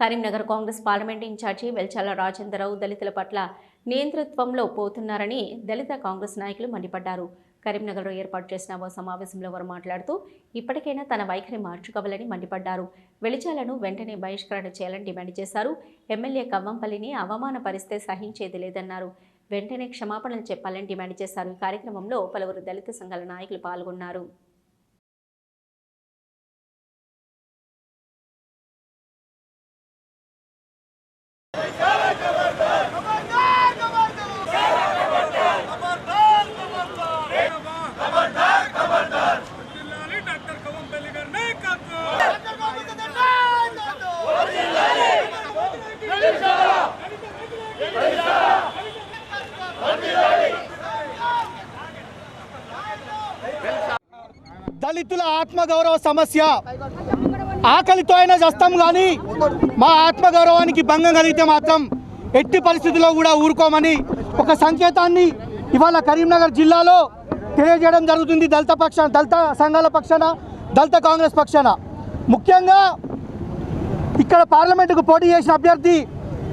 Karimnagar Congress parliament incharge Velchala Rajendrarao దళితుల పట్ల నియంతృత్వంలో పోతున్నారని దళిత కాంగ్రెస్ నాయకులు మండిపడ్డారు. కరీంనగర్లో ఏర్పాటు చేసిన ఓ సమావేశంలో వారు మాట్లాడుతూ ఇప్పటికైనా తన వైఖరి మార్చుకోవాలని మండిపడ్డారు. వెలిచాలను వెంటనే బహిష్కరణ చేయాలని డిమాండ్ చేశారు. ఎమ్మెల్యే కవ్వంపల్లిని అవమానపరిస్తే సహించేది లేదన్నారు. వెంటనే క్షమాపణలు చెప్పాలని డిమాండ్ చేశారు. ఈ కార్యక్రమంలో పలువురు దళిత సంఘాల నాయకులు పాల్గొన్నారు జిల్లాలి డాక్టర్ కవంపల్లి గారి నాయకత్వం దళితుల ఆత్మగౌరవ సమస్య. ఆకలితో అయినా చేస్తాం కానీ మా ఆత్మగౌరవానికి భంగం కలిగితే మాత్రం ఎట్టి పరిస్థితుల్లో కూడా ఊరుకోమని ఒక సంకేతాన్ని ఇవాళ కరీంనగర్ జిల్లాలో తెలియజేయడం జరుగుతుంది దళిత పక్షాన దళిత సంఘాల పక్షాన దళిత కాంగ్రెస్ పక్షాన. ముఖ్యంగా ఇక్కడ పార్లమెంటుకు పోటీ చేసిన అభ్యర్థి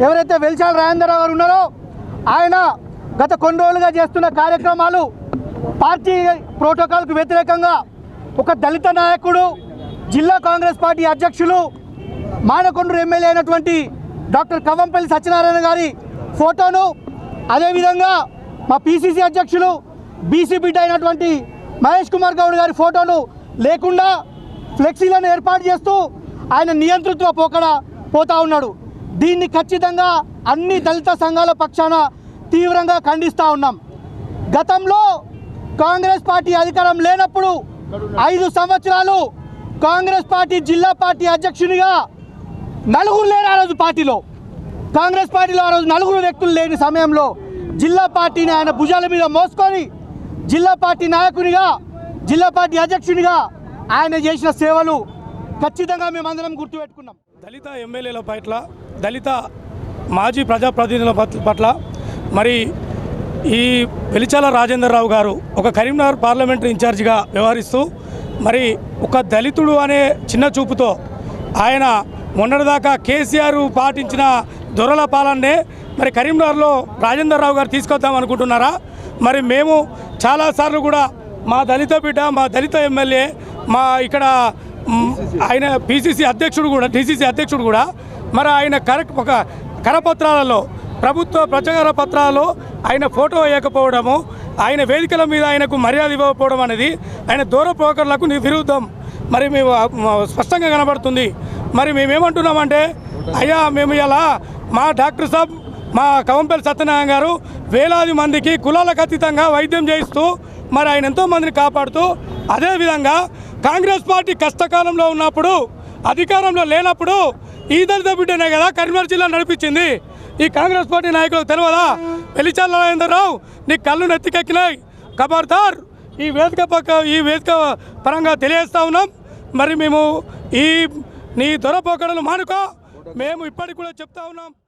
ఎవరైతే వెల్చాల రాజేంద్రరావు గారు ఉన్నారో ఆయన గత కొన్ని రోజులుగా చేస్తున్న కార్యక్రమాలు పార్టీ ప్రోటోకాల్కు వ్యతిరేకంగా ఒక దళిత నాయకుడు జిల్లా కాంగ్రెస్ పార్టీ అధ్యక్షులు మానకొండూరు ఎమ్మెల్యే అయినటువంటి డాక్టర్ కవ్వంపల్లి సత్యనారాయణ గారి ఫోటోను అదేవిధంగా మా పిసిసి అధ్యక్షులు బీసీ బిడ్డ అయినటువంటి మహేష్ కుమార్ గౌడ్ గారి ఫోటోను లేకుండా ఫ్లెక్సీలను ఏర్పాటు చేస్తూ ఆయన నియంతృత్వ పోకడ పోతా ఉన్నాడు. దీన్ని ఖచ్చితంగా అన్ని దళిత సంఘాల పక్షాన తీవ్రంగా ఖండిస్తూ ఉన్నాం. గతంలో కాంగ్రెస్ పార్టీ అధికారం లేనప్పుడు ఐదు సంవత్సరాలు కాంగ్రెస్ పార్టీ జిల్లా పార్టీ అధ్యక్షునిగా నలుగురు లేరు ఆ రోజు పార్టీలో. కాంగ్రెస్ పార్టీలో ఆ రోజు నలుగురు వ్యక్తులు లేని సమయంలో జిల్లా పార్టీని ఆయన భుజాల మీద మోసుకొని జిల్లా పార్టీ నాయకునిగా జిల్లా పార్టీ అధ్యక్షునిగా ఆయన చేసిన సేవలు ఖచ్చితంగా మేమందరం గుర్తుపెట్టుకున్నాం. దళిత ఎమ్మెల్యేల పట్ల దళిత మాజీ ప్రజాప్రతినిధుల పట్ల- పట్ల మరి ఈ వెలిచాల రాజేంద్రరావు గారు ఒక కరీంనగర్ పార్లమెంటరీ ఇన్ఛార్జిగా వ్యవహరిస్తూ మరి ఒక దళితుడు అనే చిన్న చూపుతో ఆయన మొన్నటిదాకా కేసీఆర్ పాటించిన దొరల పాలన్నే మరి కరీంనగర్లో రాజేంద్రరావు గారు తీసుకొద్దాం అనుకుంటున్నారా? మరి మేము చాలాసార్లు కూడా మా దళిత బిడ్డ మా దళిత ఎమ్మెల్యే మా ఇక్కడ ఆయన పిసిసి అధ్యక్షుడు కూడా డిసిసి అధ్యక్షుడు కూడా మరి ఆయన కర ఒక కరపత్రాలలో ప్రభుత్వ ప్రచార పత్రాల్లో ఆయన ఫోటో వేయకపోవడము ఆయన వేదికల మీద ఆయనకు మర్యాద ఇవ్వకపోవడం అనేది ఆయన దూర పోకర్లకు విరుద్ధం. మరి మేము స్పష్టంగా కనబడుతుంది. మరి మేమేమంటున్నామంటే అయ్యా మేము ఇలా మా డాక్టర్ సాబ్ మా కవంపల్లి సత్యనారాయణ గారు వేలాది మందికి కులాలకు అతీతంగా వైద్యం చేయిస్తూ మరి ఆయన ఎంతో మందిని కాపాడుతూ అదేవిధంగా కాంగ్రెస్ పార్టీ కష్టకాలంలో ఉన్నప్పుడు అధికారంలో లేనప్పుడు ఈ దళిత బిడ్డనే కదా కరీంనగర్ జిల్లా నడిపించింది. ఈ కాంగ్రెస్ పార్టీ నాయకులకు తెలియదా పెళ్ళిచాల రావు నీ కళ్ళు నెత్తికెక్కినాయి. ఖబర్దార్ ఈ వేదిక పక్క ఈ వేదిక పరంగా తెలియజేస్తా ఉన్నాం. మరి మేము ఈ నీ దొరపోకడలు మానుకో. మేము ఇప్పటికి కూడా చెప్తా ఉన్నాం.